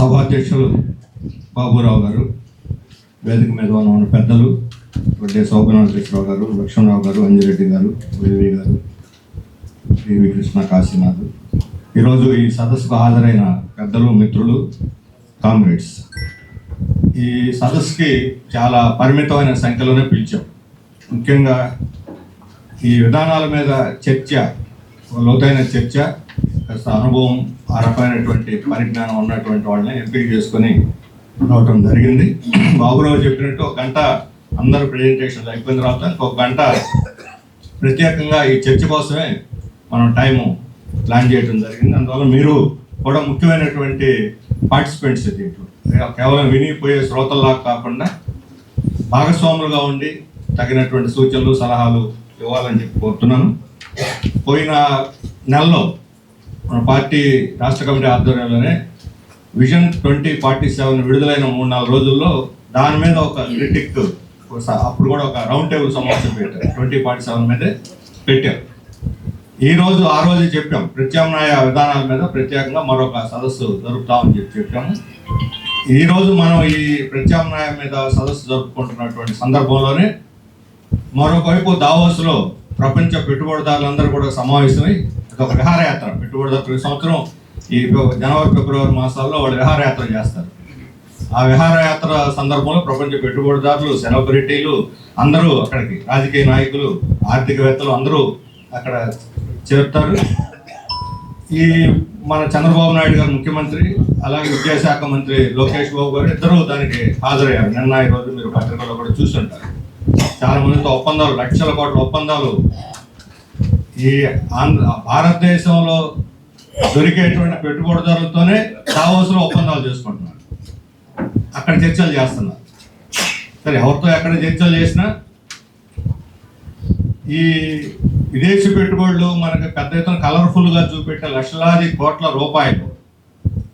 సభాధ్యక్షులు బాబురావు గారు వేదిక మీద ఉన్న ఉన్న పెద్దలు వడ్డే శోభనాథేశ్వరరావు గారు లక్ష్మణరావు గారు అంజిరెడ్డి గారు వివి గారు పివి కృష్ణ కాశీనాథ్. ఈరోజు ఈ సదస్సుకు హాజరైన పెద్దలు మిత్రులు కామ్రేడ్స్. ఈ సదస్సుకి చాలా పరిమితమైన సంఖ్యలోనే పిలిచాం. ముఖ్యంగా ఈ విధానాల మీద చర్చ లోతైన చర్చ కాస్త అనుభవం ఆ రకమైనటువంటి పరిజ్ఞానం ఉన్నటువంటి వాళ్ళని ఎంపిక చేసుకొని రావటం జరిగింది. బాబురావు చెప్పినట్టు ఒక గంట అందరు ప్రజెంటేషన్ అయిపోయిన తర్వాత ఒక గంట ప్రత్యేకంగా ఈ చర్చ కోసమే మనం టైము ప్లాన్ చేయడం జరిగింది. అందువల్ల మీరు కూడా ముఖ్యమైనటువంటి పార్టిసిపెంట్స్ దీంట్లో కేవలం వినిపోయే శ్రోతల్లా కాకుండా భాగస్వాములుగా ఉండి తగినటువంటి సూచనలు సలహాలు ఇవ్వాలని చెప్పి కోరుతున్నాను. పోయిన నెలలో మన పార్టీ రాష్ట్ర కమిటీ ఆధ్వర్యంలోనే విజన్ ట్వంటీ ఫార్టీ సెవెన్ విడుదలైన మూడు నాలుగు రోజుల్లో దాని మీద ఒక క్రిటిక్ అప్పుడు కూడా ఒక రౌండ్ టేబుల్ సమావేశం పెట్టారు. ట్వంటీ ఫార్టీ సెవెన్ మీదే పెట్టారు ఈ రోజు ఆ రోజు చెప్పాం. ప్రత్యామ్నాయ విధానాల మీద ప్రత్యేకంగా మరొక సదస్సు జరుపుతామని చెప్పి చెప్పాము. ఈ రోజు మనం ఈ ప్రత్యామ్నాయం మీద సదస్సు జరుపుకుంటున్నటువంటి సందర్భంలోనే మరొక వైపు దావోస్లో ప్రపంచ పెట్టుబడిదారులందరూ కూడా సమావేశమై ఒక విహారయాత్ర. పెట్టుబడిదారు ప్రతి సంవత్సరం ఈ జనవరి ఫిబ్రవరి మాసాల్లో వాళ్ళు విహారయాత్ర చేస్తారు. ఆ విహారయాత్ర సందర్భంలో ప్రపంచ పెట్టుబడిదారులు సెలబ్రిటీలు అందరూ అక్కడికి రాజకీయ నాయకులు ఆర్థికవేత్తలు అందరూ అక్కడ చేరుతారు. ఈ మన చంద్రబాబు నాయుడు గారు ముఖ్యమంత్రి అలాగే విద్యాశాఖ మంత్రి లోకేష్ బాబు గారు ఇద్దరూ దానికి హాజరయ్యారు. నిన్న ఈ రోజు మీరు పత్రికల్లో కూడా చూస్తుంటారు చాలా మందితో ఒప్పందాలు లక్షల కోట్ల ఒప్పందాలు ఈ ఆంధ్ర భారతదేశంలో దొరికేటువంటి పెట్టుబడిదారులతోనే దావోస్లో ఒప్పందాలు చేసుకుంటున్నారు. అక్కడ చర్చలు చేస్తున్నారు. సరే ఎవరితో ఎక్కడ చర్చలు చేసినా ఈ విదేశీ పెట్టుబడులు మనకి పెద్ద ఎత్తున కలర్ఫుల్గా చూపెట్టే లక్షలాది కోట్ల రూపాయలు.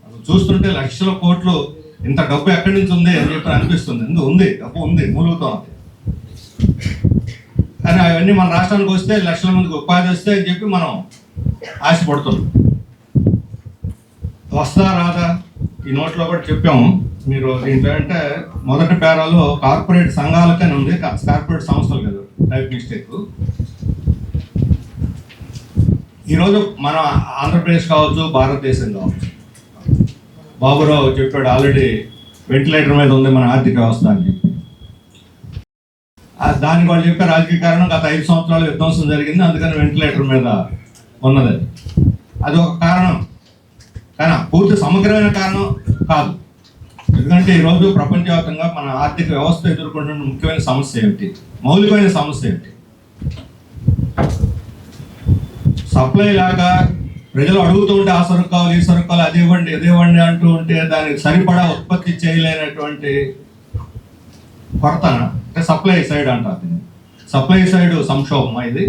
అసలు చూస్తుంటే లక్షల కోట్లు ఇంత డబ్బు ఎక్కడి నుంచి ఉంది అని చెప్పి అనిపిస్తుంది. ఎందుకు ఉంది డబ్బు ఉంది మూలుగుతోంది. కానీ అవన్నీ మన రాష్ట్రానికి వస్తే లక్షల మందికి ఉపాధి వస్తే అని చెప్పి మనం ఆశపడుతున్నాం. వస్తా రాదా? ఈ నోట్లో కూడా చెప్పాము. మీరు దీంట్లో అంటే మొదటి పేరాలో కార్పొరేట్ సంఘాలకని ఉంది కా- కార్పొరేట్ సంస్థలు కదా టైప్ మిస్టేక్ ఈరోజు మన ఆంధ్రప్రదేశ్ కావచ్చు భారతదేశం కావచ్చు. బాబురావు చెప్పాడు ఆల్రెడీ వెంటిలేటర్ మీద ఉంది మన ఆర్థిక వ్యవస్థ అని చెప్పి. దానికి వాళ్ళు చెప్పే రాజకీయ కారణం గత ఐదు సంవత్సరాలు విధ్వంసం జరిగింది. అందుకని వెంటిలేటర్ మీద ఉన్నది. అది ఒక కారణం. కానీ పూర్తి సమగ్రమైన కారణం కాదు. ఎందుకంటే ఈరోజు ప్రపంచవ్యాప్తంగా మన ఆర్థిక వ్యవస్థ ఎదుర్కొంటున్న ముఖ్యమైన సమస్య ఏమిటి? మౌలికమైన సమస్య ఏమిటి? సప్లై లాగా ప్రజలు అడుగుతూ ఉంటే ఆ సరుకు కావాలి ఈ సరుకు కావాలి అది ఇవ్వండి ఇది ఇవ్వండి అంటూ ఉంటే దానికి సరిపడా ఉత్పత్తి చేయలేనటువంటి కొరతన అంటే సప్లై సైడ్ అంటారు దీన్ని. సప్లై సైడ్ సంక్షోభం ఇది?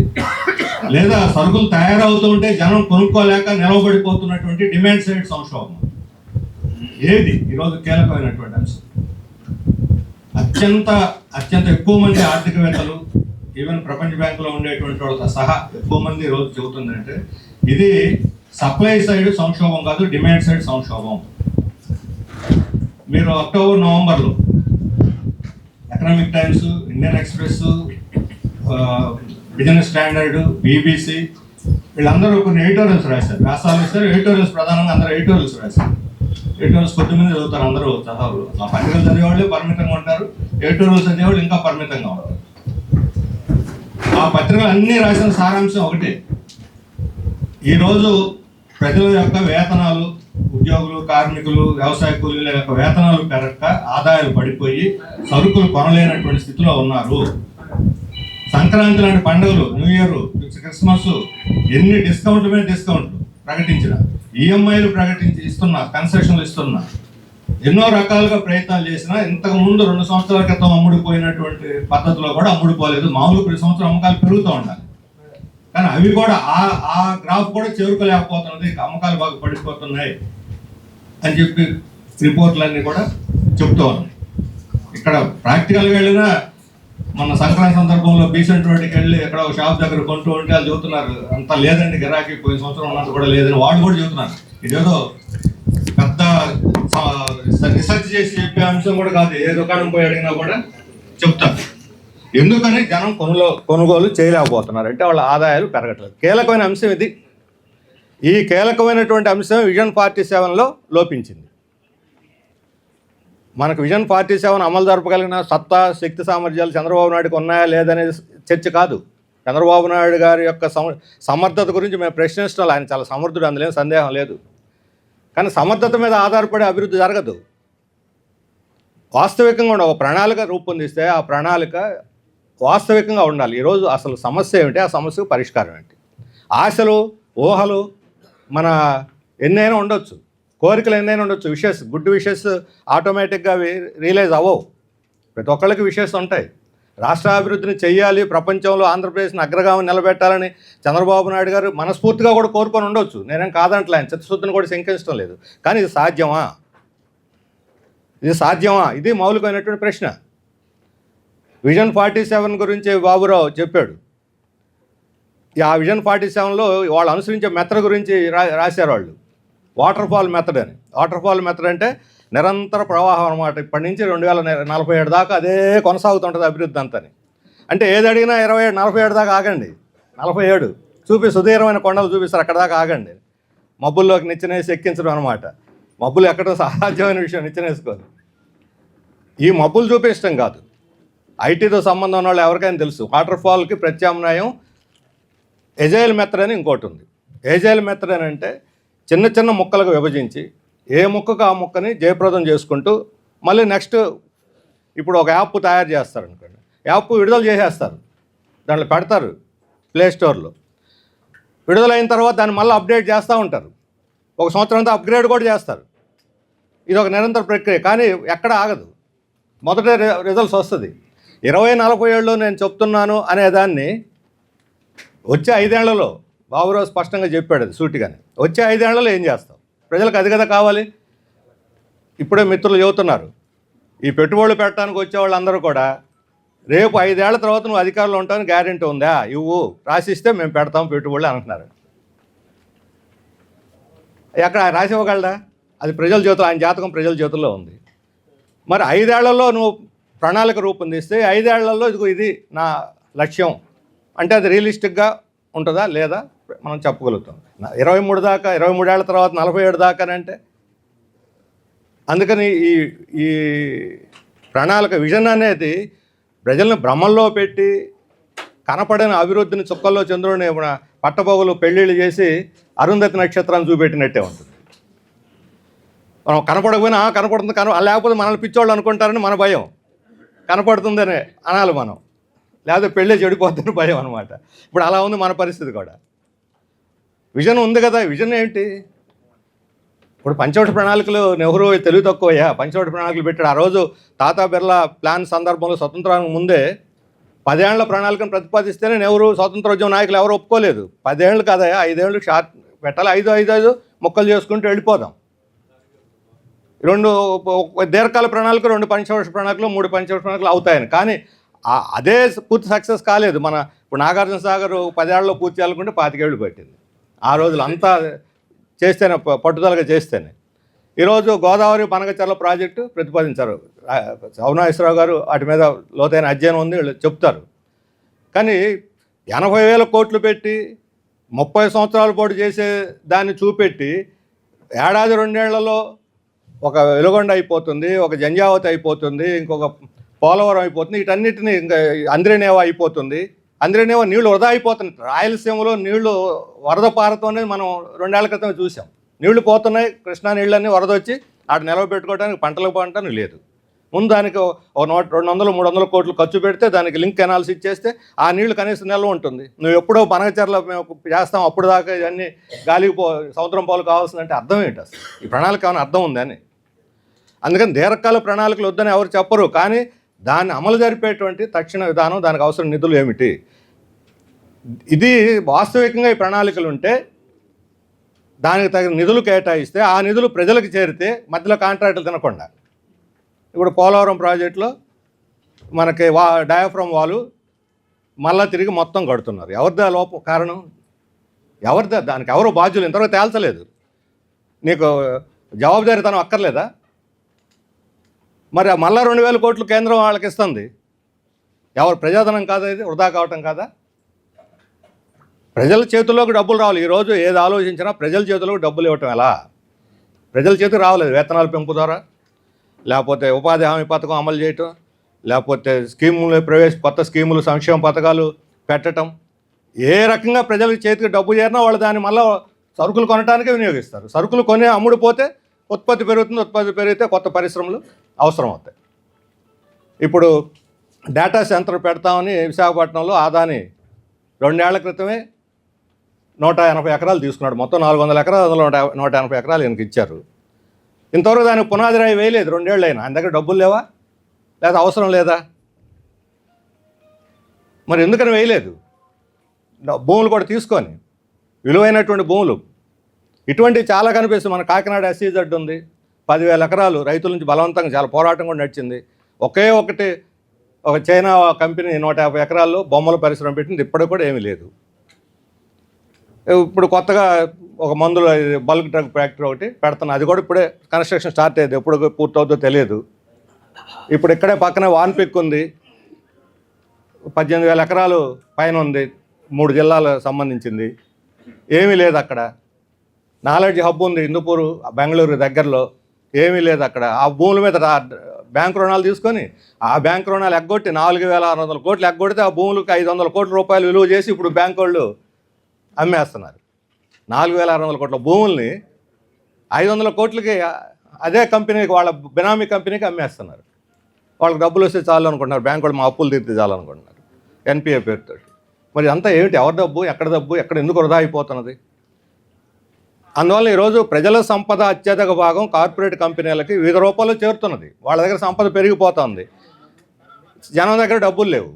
లేదా సరుకులు తయారవుతుంటే జనం కొనుక్కోలేక నిలవబడిపోతున్నటువంటి డిమాండ్ సైడ్ సంక్షోభం. ఏది? ఈరోజు కీలకమైనటువంటి అంశం. అత్యంత అత్యంత ఎక్కువ మంది ఆర్థికవేత్తలు ఈవెన్ ప్రపంచ బ్యాంకులో ఉండేటువంటి వాళ్ళతో సహా ఎక్కువ మంది ఈ రోజు చెబుతుందంటే ఇది సప్లై సైడ్ సంక్షోభం కాదు డిమాండ్ సైడ్ సంక్షోభం. మీరు అక్టోబర్ నవంబర్లో Economic Times Indian Express Business Standard BBC వీళ్ళందరూ కొన్ని ఎడిటోరియల్స్ రాశారు. వ్యాసాలు ఇస్తారు ఎడిటోరియల్స్ ప్రధానంగా అందరూ ఎడిటోరియల్స్ రాశారు. ఎడిటోరియల్స్ కొద్దిమంది చదువుతారు అందరూ చదవరు ఆ పత్రికలు చదివేవాళ్ళు పరిమితంగా ఉంటారు ఎడిటోరియల్స్ చదివేవాళ్ళు ఇంకా పరిమితంగా ఉంటారు. ఆ పత్రికలు అన్నీ రాసిన సారాంశం ఒకటే. ఈరోజు ప్రజల యొక్క వేతనాలు ఉద్యోగులు కార్మికులు వ్యవసాయ కూలీల యొక్క వేతనాలు పెరగక ఆదాయాలు పడిపోయి సరుకులు కొనలేనటువంటి స్థితిలో ఉన్నారు. సంక్రాంతి లాంటి పండుగలు న్యూ ఇయర్ క్రిస్మస్ ఎన్ని డిస్కౌంట్ల మీద డిస్కౌంట్లు ప్రకటించిన ఈఎంఐలు ప్రకటించి ఇస్తున్నా కన్సెషన్లు ఇస్తున్నా ఎన్నో రకాలుగా ప్రయత్నాలు చేసినా ఇంతకు ముందు రెండు సంవత్సరాల క్రితం అమ్ముడుపోయినటువంటి పద్ధతిలో కూడా అమ్ముడుపోలేదు. మామూలు ప్రతి సంవత్సరం అమ్మకాలు పెరుగుతూ ఉండాలి. కానీ అవి కూడా ఆ ఆ గ్రాఫ్ కూడా చేరుకోలేకపోతున్నది. అమ్మకాలు బాగా పడిపోతున్నాయి అని చెప్పి రిపోర్ట్లన్నీ కూడా చెప్తూ ఉన్నాయి. ఇక్కడ ప్రాక్టికల్గా వెళ్ళినా మన సంక్రాంతి సందర్భంలో బీసెంట్ రోడ్డుకి వెళ్ళి ఎక్కడ ఒక షాప్ దగ్గర కొంటూ ఉంటే వాళ్ళు చెబుతున్నారు అంత లేదండి గిరాకీ పోయిన సంవత్సరం ఉన్నంత కూడా లేదని. వాళ్ళు కూడా చెబుతున్నారు. ఇదేదో పెద్ద రీసెర్చ్ చేసి చెప్పే అంశం కూడా కాదు. ఏ దుకాణం పోయి అడిగినా కూడా చెప్తారు. ఎందుకని జనం కొనుగోలు కొనుగోలు చేయలేకపోతున్నారు? అంటే వాళ్ళ ఆదాయాలు పెరగట్లేదు. కీలకమైన అంశం ఇది. ఈ కీలకమైనటువంటి అంశం విజన్ ఫార్టీ సెవెన్లో లోపించింది. మనకు విజన్ ఫార్టీ సెవెన్ అమలు జరపగలిగిన సత్తా శక్తి సామర్థ్యాలు చంద్రబాబు నాయుడుకి ఉన్నాయా లేదనేది చర్చ కాదు. చంద్రబాబు నాయుడు గారి యొక్క సమ సమర్థత గురించి మేము ప్రశ్నించడం ఆయన చాలా సమర్థుడు అందులో సందేహం లేదు. కానీ సమర్థత మీద ఆధారపడి అభివృద్ధి జరగదు. వాస్తవికంగా ఒక ప్రణాళిక రూపొందిస్తే ఆ ప్రణాళిక వాస్తవికంగా ఉండాలి. ఈరోజు అసలు సమస్య ఏమిటి? ఆ సమస్యకు పరిష్కారం ఏంటి? ఆశలు ఊహలు మన ఎన్నైనా ఉండొచ్చు. కోరికలు ఎన్నైనా ఉండొచ్చు. విషెస్ గుడ్ విషెస్ ఆటోమేటిక్గా రియలైజ్ అవ్వవు. ప్రతి ఒక్కళ్ళకి విషెస్ ఉంటాయి. రాష్ట్ర అభివృద్ధిని చేయాలి ప్రపంచంలో ఆంధ్రప్రదేశ్ని అగ్రగామం నిలబెట్టాలని చంద్రబాబు నాయుడు గారు మనస్ఫూర్తిగా కూడా కోరుకొని ఉండొచ్చు. నేనేం కాదంటలే ఆయన చిత్తశుద్ధిని కూడా శంకించడం లేదు. కానీ ఇది సాధ్యమా? ఇది సాధ్యమా? ఇది మౌలికమైనటువంటి ప్రశ్న. విజన్ ఫార్టీ సెవెన్ గురించి బాబురావు చెప్పాడు. ఈ ఆ విజన్ ఫార్టీ సెవెన్లో వాళ్ళు అనుసరించే మెథడ్ గురించి రా రాశారు వాళ్ళు. వాటర్ ఫాల్ మెథడ్ అని. వాటర్ ఫాల్ మెథడ్ అంటే నిరంతర ప్రవాహం అనమాట ఇప్పటి నుంచి రెండు వేల నలభై ఏడు దాకా అదే కొనసాగుతుంటుంది అభివృద్ధి అంతని. అంటే ఏది అడిగినా ఇరవై ఏడు నలభై ఏడు దాకా ఆగండి. నలభై ఏడు. చూపి సుదీర్ఘమైన కొండలు చూపిస్తారు అక్కడ దాకా ఆగండి. మబ్బుల్లోకి నిచ్చెనేసి ఎక్కించడం అనమాట మబ్బులు ఎక్కడో సాధ్యమైన విషయం నిచ్చెనేసుకోదు ఈ మబ్బులు చూపించడం కాదు. ఐటీతో సంబంధం ఉన్న వాళ్ళు ఎవరికైనా తెలుసు. వాటర్ ఫాల్కి ప్రత్యామ్నాయం ఎజైల్ మెథడ్ అని ఇంకోటి ఉంది. ఎజైల్ మెథడ్ అని అంటే చిన్న చిన్న ముక్కలుగా విభజించి ఏ ముక్కకు ఆ ముక్కని జయప్రదం చేసుకుంటూ మళ్ళీ నెక్స్ట్ ఇప్పుడు ఒక యాప్ తయారు చేస్తారు అనుకోండి. యాప్ విడుదల చేసేస్తారు. దాంట్లో పెడతారు ప్లే స్టోర్లో విడుదలైన తర్వాత దాన్ని మళ్ళీ అప్డేట్ చేస్తూ ఉంటారు. ఒక సంవత్సరం అంతా అప్గ్రేడ్ కూడా చేస్తారు. ఇది ఒక నిరంతర ప్రక్రియ. కానీ ఎక్కడ ఆగదు. మొదట రి- రిజల్ట్స్ వస్తుంది. ఇరవై నలభై ఏళ్ళలో నేను చెప్తున్నాను అనే దాన్ని వచ్చే ఐదేళ్ళలో బాబురావు స్పష్టంగా చెప్పాడు అది సూటిగానే. వచ్చే ఐదేళ్ళలో ఏం చేస్తాం ప్రజలకు అది కదా కావాలి. ఇప్పుడే మిత్రులు చెబుతున్నారు. ఈ పెట్టుబడులు పెట్టడానికి వచ్చే వాళ్ళందరూ కూడా రేపు ఐదేళ్ళ తర్వాత నువ్వు అధికారంలో ఉంటావని గ్యారెంటీ ఉందా? ఇవ్వు. రాసిస్తే మేము పెడతాం పెట్టుబడులు అంటున్నారు. ఎక్కడ రాసివ్వగలడా అది ప్రజల చేతులు ఆయన జాతకం ప్రజల చేతుల్లో ఉంది. మరి ఐదేళ్ళలో నువ్వు ప్రణాళిక రూపొందిస్తే ఐదేళ్ళలో ఇదిగో ఇది నా లక్ష్యం. అంటే అది రియలిస్టిక్గా ఉంటుందా లేదా మనం చెప్పగలుగుతాం. ఇరవై మూడు దాకా ఇరవై మూడేళ్ళ తర్వాత నలభై ఏడు దాకా అంటే అందుకని ఈ ఈ ప్రణాళిక విజన్ అనేది ప్రజలను భ్రమంలో పెట్టి కనపడని అభివృద్ధిని చుక్కల్లో చంద్రుడిని మన పెళ్ళిళ్ళు చేసి అరుంధతి నక్షత్రాన్ని చూపెట్టినట్టే ఉంటుంది. మనం కనపడకపోయినా కనపడుతుంది కన లేకపోతే మనల్ని పిచ్చోళ్ళు అనుకుంటారని మన భయం. కనపడుతుందని అనాలి మనం. లేకపోతే పెళ్ళే చెడిపోతుందని భయం అనమాట ఇప్పుడు అలా ఉంది మన పరిస్థితి కూడా. విజన్ ఉంది కదా. విజన్ ఏంటి? ఇప్పుడు పంచవటి ప్రణాళికలు నెహ్రూ తెలివి తక్కువయ్యా. పంచవటి ప్రణాళికలు పెట్టాడు. ఆ రోజు తాతా బిర్లా ప్లాన్ సందర్భంలో స్వతంత్రానికి ముందే పదేళ్ళ ప్రణాళికను ప్రతిపాదిస్తేనే నెహ్రూ స్వతంత్రోద్యమ నాయకులు ఎవరు ఒప్పుకోలేదు. పదేళ్ళు కాదయా ఐదేళ్ళు షార్ట్ పెట్టాలి. ఐదు ఐదు ఐదు ముక్కలు చేసుకుంటూ వెళ్ళిపోదాం. రెండు దీర్ఘకాల ప్రణాళిక రెండు పంచవర్ష ప్రణాళికలు మూడు పంచవర్ష ప్రణాళికలు అవుతాయని. కానీ అదే పూర్తి సక్సెస్ కాలేదు. మన ఇప్పుడు నాగార్జున సాగర్ పదేళ్ళలో పూర్తి చేయాలనుకుంటే పాతికేళ్ళు పట్టింది. ఆ రోజులు అంతా చేస్తేనే పట్టుదలగా చేస్తేనే. ఈరోజు గోదావరి పనగచర్ల ప్రాజెక్టు ప్రతిపాదించారు. సౌనాశ్వరరావు గారు వాటి మీద లోతైన అధ్యయనం ఉంది వీళ్ళు చెప్తారు. కానీ ఎనభై వేల కోట్లు పెట్టి ముప్పై సంవత్సరాల పాటు చేసే దాన్ని చూపెట్టి ఏడాది రెండేళ్ళలో ఒక వెలుగొండ అయిపోతుంది ఒక జంజావతి అయిపోతుంది ఇంకొక పోలవరం అయిపోతుంది వీటన్నిటిని ఇంకా అంద్రేనేవా అయిపోతుంది. అంద్రనేవా నీళ్ళు వృధా అయిపోతుంది రాయలసీమలో నీళ్ళు వరద పారతోనే మనం రెండేళ్ళ క్రితం చూసాం నీళ్ళు పోతున్నాయి కృష్ణా నీళ్ళన్నీ వరద వచ్చి ఆడ నిలవబెట్టుకోవడానికి పంటలకు పంటను లేదు. ముందు దానికి ఒక నూట రెండు వందలు మూడు వందల కోట్లు ఖర్చు పెడితే దానికి లింక్ కెనాల్స్ ఇచ్చేస్తే ఆ నీళ్ళు కనీసం నిల్వ ఉంటుంది. నువ్వు ఎప్పుడో బనగచర్ల మేము చేస్తాం అప్పుడు దాకా ఇవన్నీ గాలికి పో సముద్రం పాలు కావాల్సిందంటే అర్థం ఏంటి అసలు? ఈ ప్రణాళిక ఏమైనా అర్థం ఉందని అందుకని దీర్ఘకాల ప్రణాళికలు వద్దని ఎవరు చెప్పరు. కానీ దాన్ని అమలు జరిపేటువంటి తక్షణ విధానం దానికి అవసరం నిధులు ఏమిటి? ఇది వాస్తవికంగా ఈ ప్రణాళికలు ఉంటే దానికి తగిన నిధులు కేటాయిస్తే ఆ నిధులు ప్రజలకు చేరితే మధ్యలో కాంట్రాక్టులు తినకుండా. ఇప్పుడు పోలవరం ప్రాజెక్టులో మనకి వా డయాఫ్రమ్ వాలు మళ్ళా తిరిగి మొత్తం కడుతున్నారు. ఎవరిదా లోపం కారణం? ఎవరిదా? దానికి ఎవరు బాధ్యులు? ఇంతవరకు తేల్చలేదు. నీకు జవాబుదారీతనం అక్కర్లేదా? మరి మళ్ళా రెండు వేల కోట్లు కేంద్రం వాళ్ళకి ఇస్తుంది. ఎవరు ప్రజాధనం కాదా ఇది వృధా కావటం కాదా? ప్రజల చేతుల్లోకి డబ్బులు రావాలి. ఈరోజు ఏది ఆలోచించినా ప్రజల చేతుల్లోకి డబ్బులు ఇవ్వటం ఎలా? ప్రజల చేతికి రావలేదు. వేతనాల పెంపు ద్వారా లేకపోతే ఉపాధి హామీ పథకం అమలు చేయటం లేకపోతే స్కీములు ప్రవేశ కొత్త స్కీములు సంక్షేమ పథకాలు పెట్టటం. ఏ రకంగా ప్రజల చేతికి డబ్బు చేరినా వాళ్ళు దాన్ని మళ్ళీ సరుకులు కొనడానికే వినియోగిస్తారు. సరుకులు కొనే అమ్ముడు పోతే ఉత్పత్తి పెరుగుతుంది ఉత్పత్తి పెరిగితే కొత్త పరిశ్రమలు అవసరం అవుతాయి ఇప్పుడు డేటా సెంటర్ పెడతామని విశాఖపట్నంలో ఆదాని రెండేళ్ళ క్రితమే నూట ఎనభై ఎకరాలు తీసుకున్నాడు. మొత్తం నాలుగు వందల ఎకరాలు అందులో నూట నూట ఎనభై ఎకరాలు ఈయనకి ఇచ్చారు. ఇంతవరకు దానికి పునాది రాయి వేయలేదు రెండేళ్ళు అయినా. ఆయన దగ్గర డబ్బులు లేవా? లేదా అవసరం లేదా? మరి ఎందుకని వేయలేదు? భూములు కూడా తీసుకొని విలువైనటువంటి భూములు ఇటువంటివి చాలా కనిపిస్తుంది. మన కాకినాడ ఎస్సీజెడ్ ఉంది. పదివేల ఎకరాలు రైతుల నుంచి బలవంతంగా చాలా పోరాటం కూడా నడిచింది. ఒకే ఒకటి ఒక చైనా కంపెనీ నూట యాభై ఎకరాల్లో బొమ్మల పరిశ్రమ పెట్టింది. ఇప్పటికి కూడా ఏమీ లేదు. ఇప్పుడు కొత్తగా ఒక మందుల బల్క్ డ్రగ్ ఫ్యాక్టరీ ఒకటి పెడుతున్నాను అది కూడా ఇప్పుడే కన్స్ట్రక్షన్ స్టార్ట్ అయ్యేది. ఎప్పుడు పూర్తవుద్దో తెలియదు. ఇప్పుడు ఇక్కడే పక్కనే వాన్ పిక్ ఉంది. పద్దెనిమిది వేల ఎకరాలు పైన ఉంది. మూడు జిల్లాలకు సంబంధించింది. ఏమీ లేదు అక్కడ. నాలెడ్జ్ హబ్ ఉంది హిందూపూర్ బెంగళూరు దగ్గరలో. ఏమీ లేదు అక్కడ. ఆ భూముల మీద బ్యాంకు బ్యాంక్ రుణాలు తీసుకొని ఆ బ్యాంక్ రుణాలు ఎగ్గొట్టి నాలుగు వేల ఆరు వందల కోట్లు ఎగ్గొడితే ఆ భూములకు ఐదు వందల కోట్ల రూపాయలు విలువ చేసి ఇప్పుడు బ్యాంక్ వాళ్ళు అమ్మేస్తున్నారు. నాలుగు వేల ఆరు వందల కోట్ల భూముల్ని ఐదు వందల కోట్లకి అదే కంపెనీకి వాళ్ళ బినామీ కంపెనీకి అమ్మేస్తున్నారు. వాళ్ళకి డబ్బులు వస్తే చాలు అనుకుంటున్నారు. బ్యాంక్ వాళ్ళు మా అప్పులు తీర్చి చాలు అనుకుంటున్నారు. ఎన్పిఏ పేరుతో మరి అంతా ఏమిటి? ఎవరి డబ్బు? ఎక్కడ డబ్బు? ఎక్కడ ఎందుకు వృధా అయిపోతున్నది? అందువల్ల ఈరోజు ప్రజల సంపద అత్యధిక భాగం కార్పొరేట్ కంపెనీలకి వివిధ రూపాల్లో చేరుతున్నది. వాళ్ళ దగ్గర సంపద పెరిగిపోతుంది. జనం దగ్గర డబ్బులు లేవు.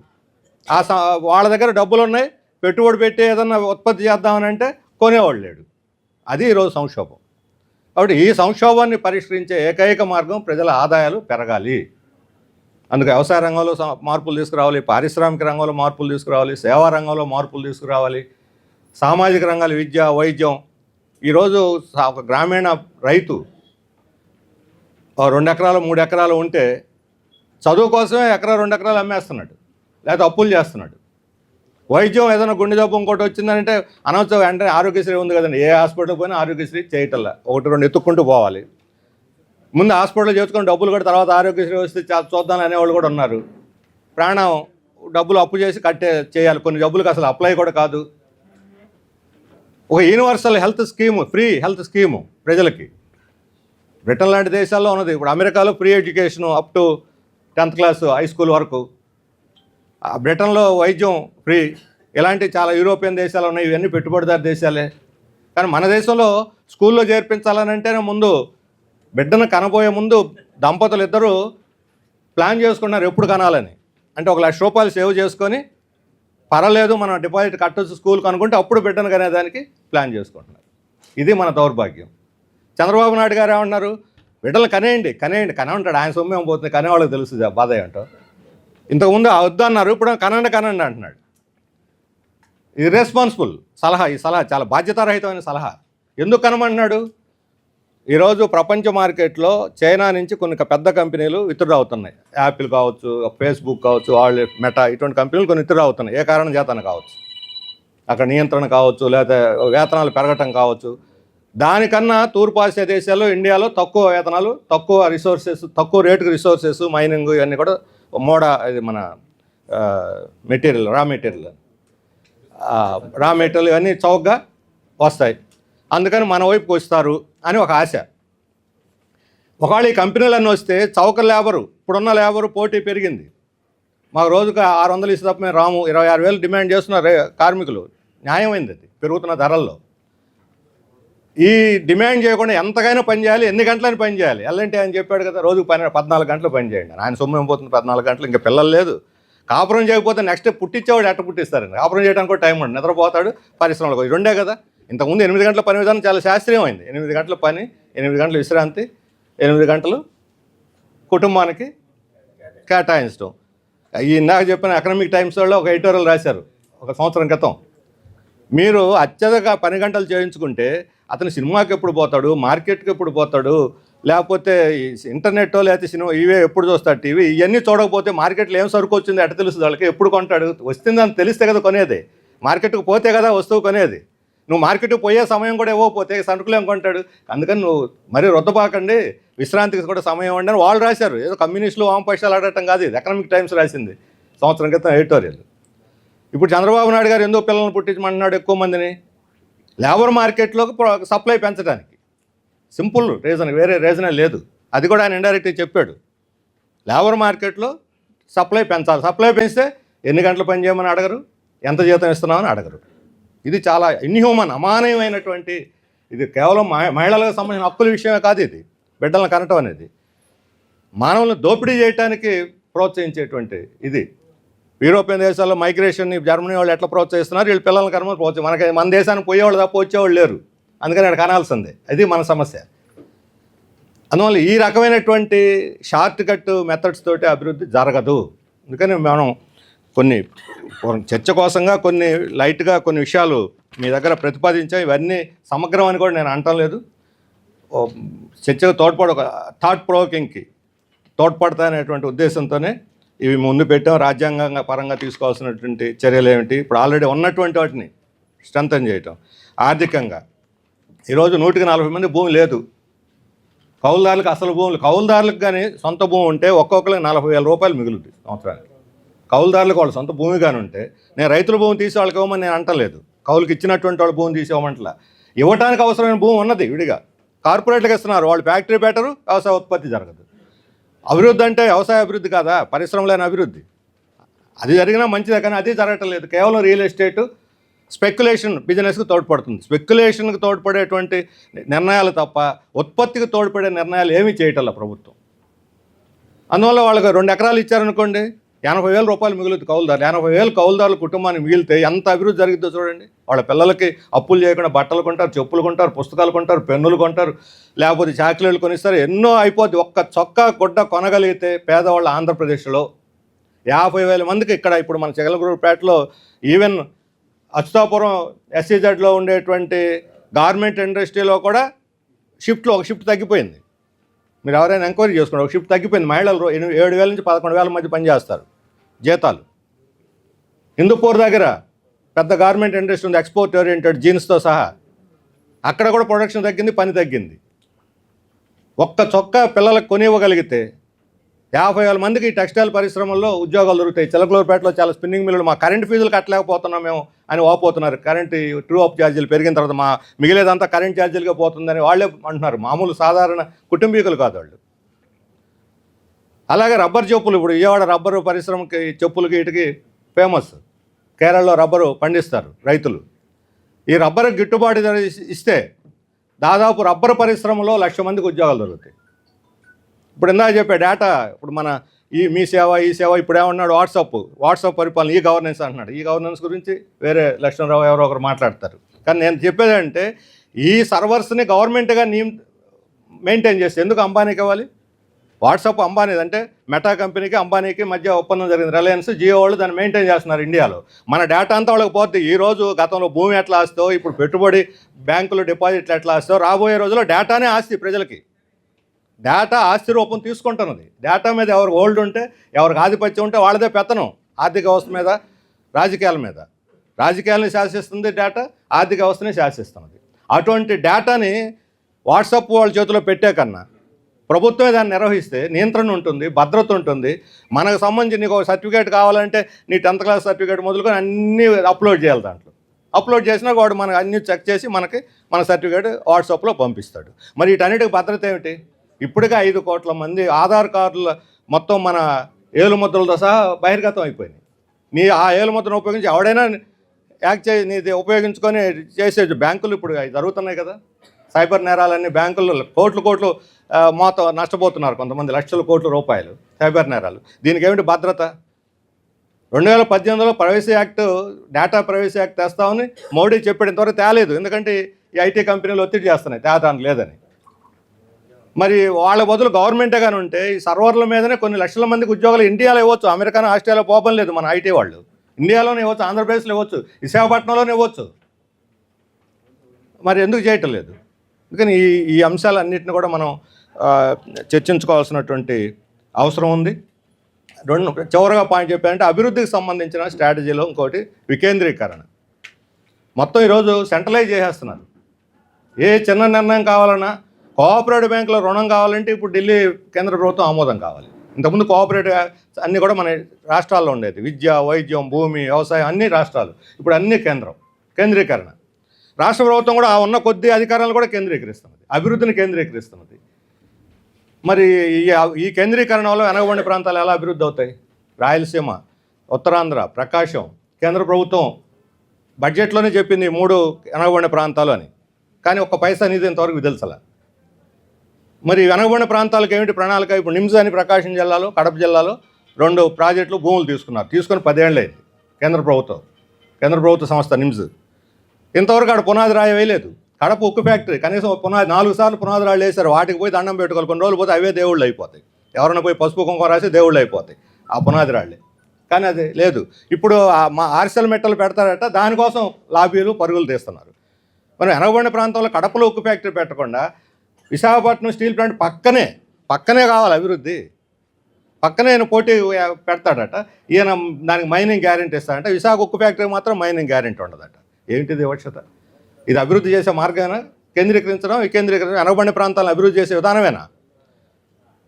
ఆ వాళ్ళ దగ్గర డబ్బులు ఉన్నాయి పెట్టుబడి పెట్టి ఏదన్నా ఉత్పత్తి చేద్దామని అంటే కొనేవాళ్ళు లేడు. అది ఈరోజు సంక్షోభం. కాబట్టి ఈ సంక్షోభాన్ని పరిష్కరించే ఏకైక మార్గం ప్రజల ఆదాయాలు పెరగాలి. అందుకు వ్యవసాయ రంగంలో మార్పులు తీసుకురావాలి. పారిశ్రామిక రంగంలో మార్పులు తీసుకురావాలి. సేవా రంగంలో మార్పులు తీసుకురావాలి. సామాజిక రంగాలు విద్య వైద్యం ఈరోజు ఒక గ్రామీణ రైతు రెండు ఎకరాలు మూడు ఎకరాలు ఉంటే చదువు కోసమే ఎకరా రెండు ఎకరాలు అమ్మేస్తున్నాడు. లేకపోతే అప్పులు చేస్తున్నాడు. వైద్యం ఏదైనా గుండె జబ్బు ఇంకోటి వచ్చిందంటే అనవసరం వెంటనే ఆరోగ్యశ్రీ ఉంది కదండి. ఏ హాస్పిటల్ పోయినా ఆరోగ్యశ్రీ చేయటల్లా ఒకటి రెండు ఎత్తుక్కుంటూ పోవాలి. ముందు హాస్పిటల్ చేసుకుని డబ్బులు కూడా తర్వాత ఆరోగ్యశ్రీ వస్తే చా- చూద్దాం అనేవాళ్ళు కూడా ఉన్నారు. ప్రాణం డబ్బులు అప్పు చేసి కట్టే చేయాలి. కొన్ని డబ్బులకు అసలు అప్లై కూడా కాదు. ఒక universal health scheme free health scheme ప్రజలకి. బ్రిటన్ లాంటి దేశాల్లో ఉన్నది. ఇప్పుడు అమెరికాలో free education up to tenth class high school వరకు. బ్రిటన్లో వైద్యం ఫ్రీ ఇలాంటి చాలా యూరోపియన్ దేశాలు ఉన్నాయి. ఇవన్నీ పెట్టుబడిదారు దేశాలే. కానీ మన దేశంలో స్కూల్లో చేర్పించాలని అంటేనే ముందు బిడ్డను కనబోయే ముందు దంపతులు ఇద్దరు ప్లాన్ చేసుకున్నారు ఎప్పుడు కనాలని. అంటే ఒక లక్ష రూపాయలు సేవ్ చేసుకొని పర్వాలేదు మనం డిపాజిట్ కట్టొచ్చు స్కూల్కి అనుకుంటే అప్పుడు బిడ్డను కనేదానికి ప్లాన్ చేసుకుంటున్నారు. ఇది మన దౌర్భాగ్యం. చంద్రబాబు నాయుడు గారు ఏమన్నారు బిడ్డలు కనేయండి కనేయండి. కనే ఉంటాడు ఆయన సొమ్మేం పోతుంది కనేవాళ్ళకి తెలుస్తుంది ఆ బాధ ఏంటో. ఇంతకుముందు ఆ వద్దు అన్నారు ఇప్పుడు కనండి కనండి అంటున్నాడు. ఇర్రెస్పాన్సిబుల్ సలహా ఈ సలహా చాలా బాధ్యతారహితమైన సలహా. ఎందుకు కనమంటున్నాడు? ఈరోజు ప్రపంచ మార్కెట్లో చైనా నుంచి కొన్ని పెద్ద కంపెనీలు ఇతరుడు అవుతున్నాయి. యాపిల్ కావచ్చు ఫేస్బుక్ కావచ్చు వాళ్ళు మెటా ఇటువంటి కంపెనీలు కొన్ని ఇతరుడు అవుతున్నాయి. ఏ కారణం చేతన కావచ్చు. అక్కడ నియంత్రణ కావచ్చు లేదా వేతనాలు పెరగటం కావచ్చు. దానికన్నా తూర్పు ఆసియా దేశాల్లో ఇండియాలో తక్కువ వేతనాలు తక్కువ రిసోర్సెస్ తక్కువ రేటుకి రిసోర్సెస్ మైనింగ్ ఇవన్నీ కూడా మోడ ఇది మన material raw material. Raw material ఇవన్నీ చౌకగా వస్తాయి. అందుకని మన వైపుకి వస్తారు. అని ఒక ఆశ. ఒకవేళ ఈ కంపెనీలన్నీ వస్తే చౌక లేబరు ఇప్పుడున్న లేబరు పోటీ పెరిగింది. మాకు రోజుకు ఆరు వందలు ఇస్తే తప్ప మేము రాము. ఇరవై ఆరు వేలు డిమాండ్ చేస్తున్నారు కార్మికులు. న్యాయమైంది అది పెరుగుతున్న ధరల్లో. ఈ డిమాండ్ చేయకుండా ఎంతకైనా పని చేయాలి ఎన్ని గంటలని పని చేయాలి. ఎల్లంటే ఆయన చెప్పాడు కదా రోజుకు పని పద్నాలుగు గంటలు పని చేయండి ఆయన సొమ్ము ఏం పోతుంది? పద్నాలుగు గంటలు. ఇంకా పిల్లలు లేదు. కాపురం చేయకపోతే నెక్స్ట్ పుట్టించేవాడు ఎట్ట పుట్టిస్తారండి? కాపురం చేయడానికి కూడా టైం ఉండదు. నిద్రపోతాడు పరిశ్రమలకు రెండే కదా. ఇంతకుముందు ఎనిమిది గంటల పని విధానం చాలా శాస్త్రీయమైంది. ఎనిమిది గంటల పని ఎనిమిది గంటల విశ్రాంతి ఎనిమిది గంటలు కుటుంబానికి కేటాయించడం. ఈ ఇందాక చెప్పిన ఎకనామిక్ టైమ్స్ వాళ్ళు ఒక ఎడిటోరియల్ రాశారు ఒక సంవత్సరం క్రితం. మీరు అత్యధిక పని గంటలు చేయించుకుంటే అతను సినిమాకి ఎప్పుడు పోతాడు మార్కెట్కి ఎప్పుడు పోతాడు లేకపోతే ఈ ఇంటర్నెట్ లేకపోతే సినిమా ఇవే ఎప్పుడు చూస్తాడు టీవీ ఇవన్నీ చూడకపోతే మార్కెట్లో ఏం సరుకు వచ్చింది ఎట్ట తెలుస్తుంది వాళ్ళకి? ఎప్పుడు కొంటాడు వస్తుందని తెలిస్తే కదా కొనేది. మార్కెట్కి పోతే కదా వస్తువు కొనేది. నువ్వు మార్కెట్కి పోయే సమయం కూడా ఇవ్వకపోతే సరుకులేం కొంటాడు? అందుకని నువ్వు మరీ రొద్దపాకండి. విశ్రాంతికి కూడా సమయం అండి అని వాళ్ళు రాశారు. ఏదో కమ్యూనిస్టులు వామపక్షాలు ఆడటం కాదు ఇది. ఎకనామిక్ టైమ్స్ రాసింది సంవత్సరం క్రితం ఎడిటోరియల్. ఇప్పుడు చంద్రబాబు నాయుడు గారు ఎందుకు పిల్లల్ని పుట్టించమంటున్నాడు ఎక్కువ మందిని? లేబర్ మార్కెట్లోకి సప్లై పెంచడానికి. సింపుల్ రీజన్ వేరే రీజనే లేదు. అది కూడా ఆయన ఇండైరెక్ట్గా చెప్పాడు. లేబర్ మార్కెట్లో సప్లై పెంచాలి. సప్లై పెంచితే ఎన్ని గంటలు పని చేయమని అడగరు? ఎంత జీతం ఇస్తున్నామని అడగరు. ఇది చాలా ఇన్హ్యూమన్ అమానవమైనటువంటి ఇది కేవలం మహి- మహిళలకు సంబంధించిన హక్కుల విషయమే కాదు ఇది. బిడ్డలను కనటం అనేది. మానవులను దోపిడీ చేయడానికి ప్రోత్సహించేటువంటి ఇది. యూరోపియన్ దేశాల్లో మైగ్రేషన్ని జర్మనీ వాళ్ళు ఎట్లా ప్రోత్సహిస్తున్నారు? వీళ్ళు పిల్లలను కనుమ ప్రోత్సహం మనకి మన దేశానికి పోయేవాళ్ళు తప్ప వచ్చేవాళ్ళు లేరు. అందుకని అక్కడ కనాల్సిందే అది మన సమస్య. అందువల్ల ఈ రకమైనటువంటి షార్ట్ కట్ మెథడ్స్ తోటి అభివృద్ధి జరగదు. అందుకని మనం కొన్ని చర్చ కోసంగా కొన్ని లైట్గా కొన్ని విషయాలు మీ దగ్గర ప్రతిపాదించాం ఇవన్నీ సమగ్రం అని కూడా నేను అంటం లేదు. చర్చకు తోడ్పడ ఒక థాట్ ప్రోకింగ్కి తోడ్పడతాయనేటువంటి ఉద్దేశంతోనే ఇవి ముందు పెట్టాం. రాజ్యాంగంగా పరంగా తీసుకోవాల్సినటువంటి చర్యలు ఏమిటి? ఇప్పుడు ఆల్రెడీ ఉన్నటువంటి వాటిని స్ట్రెంథన్ చేయటం. ఆర్థికంగా ఈరోజు నూటికి నలభై మంది భూమి లేదు. కౌలుదారులకు అసలు భూములు కౌలుదారులకు కానీ సొంత భూమి ఉంటే ఒక్కొక్కరికి నలభై వేల రూపాయలు మిగులుతుంది సంవత్సరానికి. కౌలుదారులకు వాళ్ళ సొంత భూమి కానీ ఉంటే నేను రైతుల భూమి తీసి వాళ్ళకి ఇవ్వమని నేను అంటలేదు. కౌలుకి ఇచ్చినటువంటి వాళ్ళ భూమి తీసి ఇవ్వమంటలా. ఇవ్వడానికి అవసరమైన భూమి ఉన్నది విడిగా. కార్పొరేట్లకు ఇస్తున్నారు. వాళ్ళు ఫ్యాక్టరీ పెట్టరు వ్యవసాయ ఉత్పత్తి జరగదు. అభివృద్ధి అంటే వ్యవసాయ అభివృద్ధి కాదా? పరిశ్రమలైన అభివృద్ధి. అది జరిగినా మంచిదే కానీ అది జరగటం లేదు. కేవలం రియల్ ఎస్టేట్ స్పెక్యులేషన్ బిజినెస్కి తోడ్పడుతుంది. స్పెక్యులేషన్కి తోడ్పడేటువంటి నిర్ణయాలు తప్ప ఉత్పత్తికి తోడ్పడే నిర్ణయాలు ఏమీ చేయటంలా ప్రభుత్వం. అందువల్ల వాళ్ళకి రెండు ఎకరాలు ఇచ్చారనుకోండి ఎనభై వేల రూపాయలు మిగులుతుంది కౌలుదారులు ఎనభై వేలు కౌలుదారుల కుటుంబానికి మిగిలితే ఎంత అభివృద్ధి జరిగిద్దో చూడండి. వాళ్ళ పిల్లలకి అప్పులు చేయకుండా బట్టలు కొంటారు చెప్పులు కొంటారు పుస్తకాలు కొంటారు పెన్నులు కొంటారు లేకపోతే చాక్లెట్లు కొనిస్తారు. ఎన్నో అయిపోద్ది. ఒక్క చొక్కా గుడ్డ కొనగలిగితే పేదవాళ్ళ ఆంధ్రప్రదేశ్లో యాభై వేల మందికి ఇక్కడ ఇప్పుడు మన చెగలగూరుపేటలో ఈవెన్ అచ్యుతాపురం ఎస్సీజెడ్లో ఉండేటువంటి గార్మెంట్ ఇండస్ట్రీలో కూడా షిఫ్ట్లో ఒక షిఫ్ట్ తగ్గిపోయింది. మీరు ఎవరైనా ఎంక్వైరీ చేసుకోండి. ఒక షిఫ్ట్ తగ్గిపోయింది. మహిళలు ఏడు వేల నుంచి పదకొండు వేల మధ్య పనిచేస్తారు జీతాలు. హిందూపూర్ దగ్గర పెద్ద గార్మెంట్ ఇండస్ట్రీ ఉంది. ఎక్స్పోర్ట్ ఓరియంటెడ్ జీన్స్తో సహా. అక్కడ కూడా ప్రొడక్షన్ తగ్గింది పని తగ్గింది. ఒక్క చొక్కా పిల్లలకు కొనివ్వగలిగితే యాభై వేల మందికి ఈ టెక్స్టైల్ పరిశ్రమల్లో ఉద్యోగాలు దొరుకుతాయి. చిలకలూరుపేటలో చాలా స్పిన్నింగ్ మిల్లులు మా కరెంట్ ఫీజులు కట్టలేకపోతున్నాం మేము అని వాపోతున్నారు. కరెంట్ ట్రూ అప్ ఛార్జీలు పెరిగిన తర్వాత మా మిగిలేదంతా కరెంట్ ఛార్జీలుగా పోతుందని వాళ్ళే అంటున్నారు. మామూలు సాధారణ కుటుంబీకులు కాదు వాళ్ళు. అలాగే రబ్బర్ చెప్పులు ఇప్పుడు విజయవాడ రబ్బరు పరిశ్రమకి చెప్పులకి వీటికి ఫేమస్ కేరళలో రబ్బరు పండిస్తారు రైతులు. ఈ రబ్బరు గిట్టుబాటు ఇస్తే దాదాపు రబ్బరు పరిశ్రమలో లక్ష మందికి ఉద్యోగాలు దొరుకుతాయి. ఇప్పుడు ఇందాక చెప్పే డేటా ఇప్పుడు మన ఈ మీ సేవ ఈ సేవ ఇప్పుడు ఏమన్నాడు? వాట్సాప్ వాట్సాప్ పరిపాలన ఈ గవర్నెన్స్ అంటున్నాడు. ఈ గవర్నెన్స్ గురించి వేరే లక్ష్మణరావు ఎవరో ఒకరు మాట్లాడతారు. కానీ నేను చెప్పేది అంటే ఈ సర్వర్స్ని గవర్నమెంట్గా నీ మెయింటైన్ చేస్తే ఎందుకు అంబానీకి ఇవ్వాలి? వాట్సాప్ అంబానీది అంటే మెటా కంపెనీకి అంబానీకి మధ్య ఒప్పందం జరిగింది. రిలయన్స్ జియో వాళ్ళు దాన్ని మెయింటైన్ చేస్తున్నారు ఇండియాలో. మన డేటా అంతా వాళ్ళకి పోతే ఈరోజు గతంలో భూమి ఎట్లా ఆస్తో ఇప్పుడు పెట్టుబడి బ్యాంకులు డిపాజిట్లు ఎట్లా ఆస్తో రాబోయే రోజుల్లో డేటానే ఆస్తి ప్రజలకి. డేటా ఆస్తి రూపం తీసుకుంటున్నది. డేటా మీద ఎవరు ఓల్డ్ ఉంటే ఎవరికి ఆధిపత్యం ఉంటే వాళ్ళదే పెత్తనం. ఆర్థిక వ్యవస్థ మీద రాజకీయాల మీద. రాజకీయాలను శాసిస్తుంది డేటా ఆర్థిక వ్యవస్థని శాసిస్తున్నది. అటువంటి డేటాని వాట్సాప్ వాళ్ళ చేతిలో పెట్టే కన్నా ప్రభుత్వమే దాన్ని నిర్వహిస్తే నియంత్రణ ఉంటుంది భద్రత ఉంటుంది. మనకు సంబంధించి నీకు ఒక సర్టిఫికేట్ కావాలంటే నీ టెన్త్ క్లాస్ సర్టిఫికేట్ మొదలుకొని అన్నీ అప్లోడ్ చేయాలి దాంట్లో. అప్లోడ్ చేసినా వాడు మనకు అన్ని చెక్ చేసి మనకి మన సర్టిఫికేట్ వాట్సాప్లో పంపిస్తాడు. మరి వీటన్నిటికి భద్రత ఏమిటి? ఇప్పటికే ఐదు కోట్ల మంది ఆధార్ కార్డుల మొత్తం మన ఏలుముద్రలతో సహా బహిర్గతం అయిపోయింది నీ ఆ ఏలుముద్రను ఉపయోగించి ఎవడైనా యాక్ట్ చే నీది ఉపయోగించుకొని చేసే బ్యాంకులు ఇప్పుడు జరుగుతున్నాయి కదా. సైబర్ నేరాలన్నీ బ్యాంకుల్లో కోట్లు కోట్లు మోత నష్టపోతున్నారు కొంతమంది లక్షల కోట్ల రూపాయలు సైబర్ నేరాలు. దీనికి ఏమిటి భద్రత? రెండు వేల పద్దెనిమిదిలో privacy act data privacy act తెస్తామని Modi చెప్పాడు ఇంతవరకు తేలేదు. ఎందుకంటే ఈ ఐటీ కంపెనీలు ఒత్తిడి చేస్తున్నాయి తేదానికి లేదని. మరి వాళ్ళ బదులు గవర్నమెంటే కానీ ఉంటే ఈ సర్వర్ల మీదనే కొన్ని లక్షల మందికి ఉద్యోగాలు ఇండియాలో ఇవ్వచ్చు అమెరికా ఆస్ట్రేలియా పోపం లేదు మన ఐటీ వాళ్ళు. ఇండియాలోనే ఇవ్వచ్చు ఆంధ్రప్రదేశ్లో ఇవ్వచ్చు విశాఖపట్నంలోనే ఇవ్వచ్చు. మరి ఎందుకు చేయటం లేదు? అందుకని ఈ ఈ అంశాలన్నింటిని కూడా మనం చర్చించుకోవాల్సినటువంటి అవసరం ఉంది. రెండు చివరిగా పాయింట్ చెప్పారంటే అభివృద్ధికి సంబంధించిన స్ట్రాటజీలో ఇంకోటి వికేంద్రీకరణ. మొత్తం ఈరోజు సెంట్రలైజ్ చేసేస్తున్నారు. ఏ చిన్న నిర్ణయం కావాలన్నా కోఆపరేటివ్ బ్యాంకులో రుణం కావాలంటే ఇప్పుడు ఢిల్లీ కేంద్ర ప్రభుత్వం ఆమోదం కావాలి. ఇంతకుముందు కోఆపరేటివ్ అన్నీ కూడా మన రాష్ట్రాల్లో ఉండేది. విద్య వైద్యం భూమి వ్యవసాయం అన్ని రాష్ట్రాలు. ఇప్పుడు అన్ని కేంద్రం. కేంద్రీకరణ. రాష్ట్ర ప్రభుత్వం కూడా ఆ ఉన్న కొద్ది అధికారాలను కూడా కేంద్రీకరిస్తున్నది. అభివృద్ధిని కేంద్రీకరిస్తున్నది. మరి ఈ ఈ కేంద్రీకరణ వల్ల వెనకబడిన ప్రాంతాలు ఎలా అభివృద్ధి అవుతాయి? రాయలసీమ ఉత్తరాంధ్ర ప్రకాశం కేంద్ర ప్రభుత్వం బడ్జెట్లోనే చెప్పింది మూడు వెనకబడిన ప్రాంతాలు అని. కానీ ఒక్క పైసా అనేది ఇంతవరకు విదల్చల మరి వెనకబడిన ప్రాంతాలకు ఏమిటి ప్రణాళిక? ఇప్పుడు నిమ్స్ అని ప్రకాశం జిల్లాలో కడప జిల్లాలో రెండు ప్రాజెక్టులు భూములు తీసుకున్నారు. తీసుకొని పదేళ్ళైంది కేంద్ర ప్రభుత్వం కేంద్ర ప్రభుత్వ సంస్థ నిమ్స్ ఇంతవరకు ఆడ పునాది రాయవేయలేదు కడప ఉక్కు ఫ్యాక్టరీ కనీసం పునాది నాలుగు సార్లు పునాది రాళ్ళు వేశారు. వాటికి పోయి దండం పెట్టుకోవాలి. కొన్ని రోజులు పోతే అవే దేవుళ్ళు అయిపోతాయి. ఎవరైనా పోయి పసుపు కుంకుమ రాసి దేవుళ్ళు అయిపోతాయి ఆ పునాది రాళ్ళే. కానీ అది లేదు. ఇప్పుడు మా ఆర్సెల్ మెట్టలు పెడతారట దానికోసం లాబీలు పరుగులు తీస్తున్నారు. మనం వెనకబడిన ప్రాంతంలో కడపలో ఉక్కు ఫ్యాక్టరీ పెట్టకుండా విశాఖపట్నం స్టీల్ ప్లాంట్ పక్కనే పక్కనే కావాలి అభివృద్ధి. పక్కనే ఆయన పోటీ పెడతాడట. ఈయన దానికి మైనింగ్ గ్యారెంటీ ఇస్తాడంట. విశాఖ ఉక్కు ఫ్యాక్టరీ మాత్రం మైనింగ్ గ్యారెంటీ ఉండదట. ఏంటిది వివక్షత? ఇది అభివృద్ధి చేసే మార్గమేనా కేంద్రీకరించడం వికేంద్రీకరించడం వెనకబడిన ప్రాంతాలను అభివృద్ధి చేసే విధానమేనా?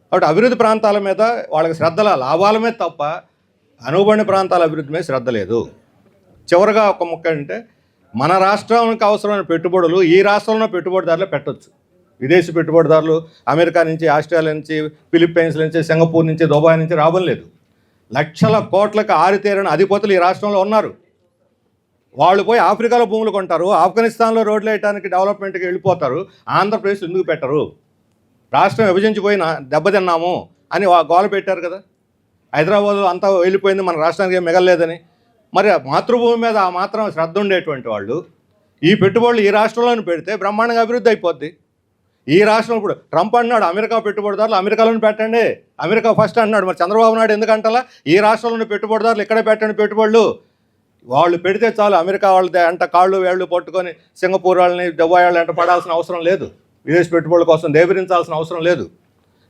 కాబట్టి అభివృద్ధి ప్రాంతాల మీద వాళ్ళకి శ్రద్ధల లాభాల మీద తప్ప అనుబడిన ప్రాంతాల అభివృద్ధి మీద శ్రద్ధ లేదు. చివరగా ఒక ముక్క అంటే మన రాష్ట్రానికి అవసరమైన పెట్టుబడులు ఈ రాష్ట్రంలో పెట్టుబడిదారులు పెట్టొచ్చు. విదేశీ పెట్టుబడిదారులు అమెరికా నుంచి ఆస్ట్రేలియా నుంచి ఫిలిప్పైన్స్ నుంచి సింగపూర్ నుంచి దుబాయ్ నుంచి రావడం లేదు. లక్షల కోట్లకు ఆరితేరిన అధిపతులు ఈ రాష్ట్రంలో ఉన్నారు. వాళ్ళు పోయి ఆఫ్రికాలో భూములు కొంటారు ఆఫ్ఘనిస్తాన్లో రోడ్లు వేయడానికి డెవలప్మెంట్కి వెళ్ళిపోతారు ఆంధ్రప్రదేశ్ ఎందుకు పెట్టరు? రాష్ట్రం విభజించిపోయిన దెబ్బతిన్నాము అని గోల పెట్టారు కదా. హైదరాబాద్లో అంతా వెళ్ళిపోయింది మన రాష్ట్రానికి ఏం మిగలలేదని. మరి మాతృభూమి మీద ఆ మాత్రం శ్రద్ధ ఉండేటువంటి వాళ్ళు ఈ పెట్టుబడులు ఈ రాష్ట్రంలోనే పెడితే బ్రహ్మాండంగా అభివృద్ధి అయిపోద్ది. ఈ రాష్ట్రం ఇప్పుడు ట్రంప్ అన్నాడు అమెరికా పెట్టుబడిదారులు అమెరికాలోనే పెట్టండి అమెరికా ఫస్ట్ అన్నాడు. మరి చంద్రబాబు నాయుడు ఎందుకంటలా? ఈ రాష్ట్రంలోని పెట్టుబడిదారులు ఇక్కడే పెట్టండి పెట్టుబడులు. వాళ్ళు పెడితే చాలు అమెరికా వాళ్ళ అంట కాళ్ళు వేళ్ళు పట్టుకొని సింగపూర్ వాళ్ళని దుబాయ్ వాళ్ళని అంట పడాల్సిన అవసరం లేదు. విదేశీ పెట్టుబడుల కోసం దేవరించాల్సిన అవసరం లేదు.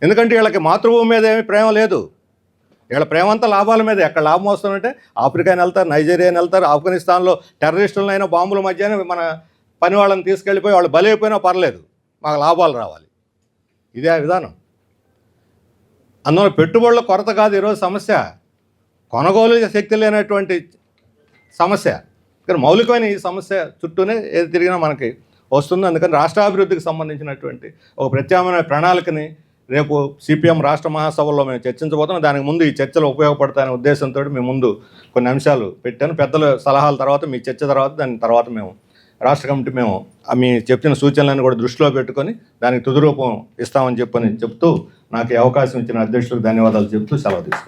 ఎందుకంటే వీళ్ళకి మాతృభూమి మీద ఏమీ ప్రేమ లేదు. వీళ్ళ ప్రేమంతా లాభాల మీద. ఎక్కడ లాభం వస్తుందంటే ఆఫ్రికాని వెళ్తారు నైజీరియాని వెళ్తారు ఆఫ్ఘనిస్తాన్లో టెర్రరిస్టులనైనా బాంబుల మధ్యనే మన పని వాళ్ళని తీసుకెళ్ళిపోయి వాళ్ళు బలైపోయినా పర్లేదు. మాకు లాభాలు రావాలి. ఇదే ఆ విధానం. అందువల్ల పెట్టుబడుల కొరత కాదు ఈరోజు సమస్య. కొనుగోలు శక్తి లేనటువంటి సమస్య. ఇక్కడ మౌలికమైన ఈ సమస్య చుట్టూనే ఏది తిరిగినా మనకి వస్తుంది. అందుకని రాష్ట్రాభివృద్ధికి సంబంధించినటువంటి ఒక ప్రత్యామ్నాయ ప్రణాళికని రేపు సిపిఎం రాష్ట్ర మహాసభలో మేము చర్చించబోతున్నాం. దానికి ముందు ఈ చర్చలు ఉపయోగపడతాయనే ఉద్దేశంతో మేము ముందు కొన్ని అంశాలు పెట్టాను. పెద్దల సలహాల తర్వాత మీ చర్చ తర్వాత దాని తర్వాత మేము రాష్ట్ర కమిటీ మేము మీ చెప్పిన సూచనలను కూడా దృష్టిలో పెట్టుకొని దానికి తుది రూపం ఇస్తామని చెప్పని చెప్తూ నాకు అవకాశం ఇచ్చిన అధ్యక్షులకు ధన్యవాదాలు చెప్తూ సెలవు తీసుకుంటాను